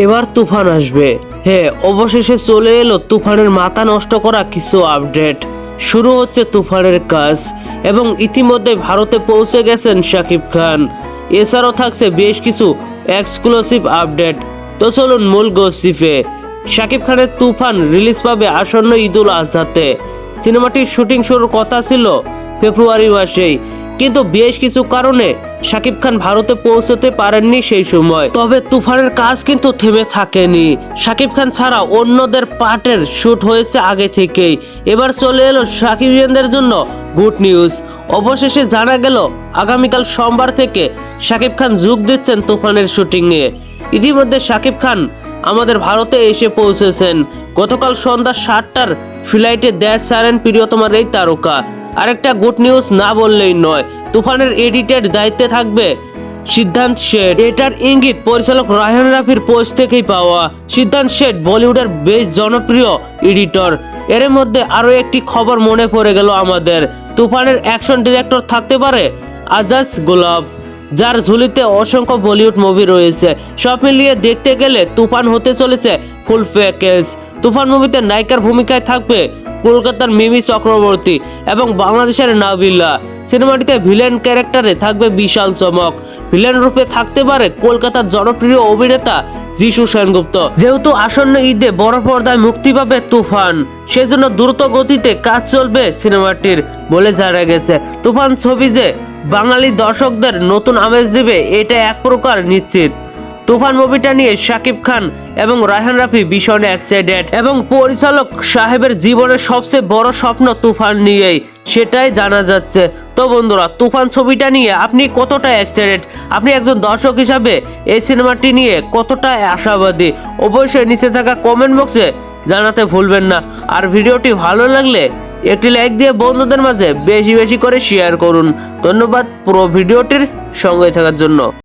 এবার তুফান আসবে। হ্যাঁ অবশেষে চলে এলো তুফানের মাথা নষ্ট করা কিছু আপডেট। শুরু হচ্ছে তুফানের কাজ, এবং ইতিমধ্যে ভারতে পৌঁছে গেছেন শাকিব খান। এছাড়াও থাকছে বেশ কিছু এক্সক্লুসিভ আপডেট তো চলুন মূল গসিফে শাকিব খানের তুফান রিলিজ পাবে আসন্ন ঈদুল আজহাতে। সিনেমাটির শুটিং শুরুর কথা ছিল ফেব্রুয়ারি মাসেই। কিন্তু বেশ কিছু কারণে শাকিব খান ভারতে পৌঁছতে পারেননি সেই সময়। তবে তুফানের কাজ কিন্তু থেমে থাকেনি। শাকিব খান ছাড়া অন্যদের পার্টের শুট হয়েছে আগে থেকেই। এবার চলে এলো শাকিবিয়ানদের জন্য গুড নিউজ। অবশেষে জানা গেল, আগামীকাল সোমবার থেকে শাকিব খান যোগ দিচ্ছেন তুফানের শুটিংয়ে ইতিমধ্যে শাকিব খান আমাদের ভারতে এসে পৌঁছেছেন। গতকাল সন্ধ্যা সাতটার ফ্লাইটে দেশ ছাড়েন প্রিয়তমার এই তারকা। আরেকটা গুড নিউজ না বললেই নয়, তুফানের এডিটের দায়িত্বে থাকবে সিদ্ধান্ত শেঠ। এটার ইঙ্গিত পরিচালক রায়হান রাফির পোস্ট থেকেই পাওয়া। সিদ্ধান্ত শেঠ বলিউডের বেশ জনপ্রিয় এডিটর। এর মধ্যে আরও একটি খবর মনে পড়ে গেল আমাদের। তুফানের অ্যাকশন ডিরেক্টর থাকতে পারে আজাজ গোলাপ, যার ঝুলিতে অসংখ্য বলিউড মুভি রয়েছে। সব মিলিয়ে দেখতে গেলে তুফান হতে চলেছে ফুল প্যাকেজ। তুফান মুভিতে নায়িকার ভূমিকায় থাকবে কলকাতার মিমি চক্রবর্তী এবং বাংলাদেশের নাবিলা। সিনেমাটিতে ভিলেন ক্যারেক্টারে থাকবে বিশাল চমক। ভিলেন রূপে থাকতে পারে কলকাতার জনপ্রিয় অভিনেতা যিশু সেনগুপ্ত। যেহেতু আসন্ন ঈদে বড় পর্দায় মুক্তি পাবে তুফান, সেজন্য দ্রুত গতিতে কাজ চলবে সিনেমাটির, বলে জানা গেছে। তুফান ছবি যে বাঙালি দর্শকদের নতুন আমেজ দেবে, এটা এক প্রকার নিশ্চিত। তুফান মুভিটা নিয়ে শাকিব খান এবং রায়হান রাফি ভীষণ এক্সাইটেড এবং পরিচালক সাহেবের জীবনের সবচেয়ে বড় স্বপ্ন তুফান নিয়েই সেটাই জানা যাচ্ছে। তো বন্ধুরা, তুফান ছবিটা নিয়ে আপনি কতটা এক্সাইটেড আপনি একজন দর্শক হিসাবে এই সিনেমাটি নিয়ে কতটা আশাবাদী? অবশ্যই নিচে থাকা কমেন্ট বক্সে জানাতে ভুলবেন না। আর ভিডিওটি ভালো লাগলে একটি লাইক দিয়ে বন্ধুদের মাঝে বেশি বেশি করে শেয়ার করুন। ধন্যবাদ পুরো ভিডিওটির সঙ্গে থাকার জন্য।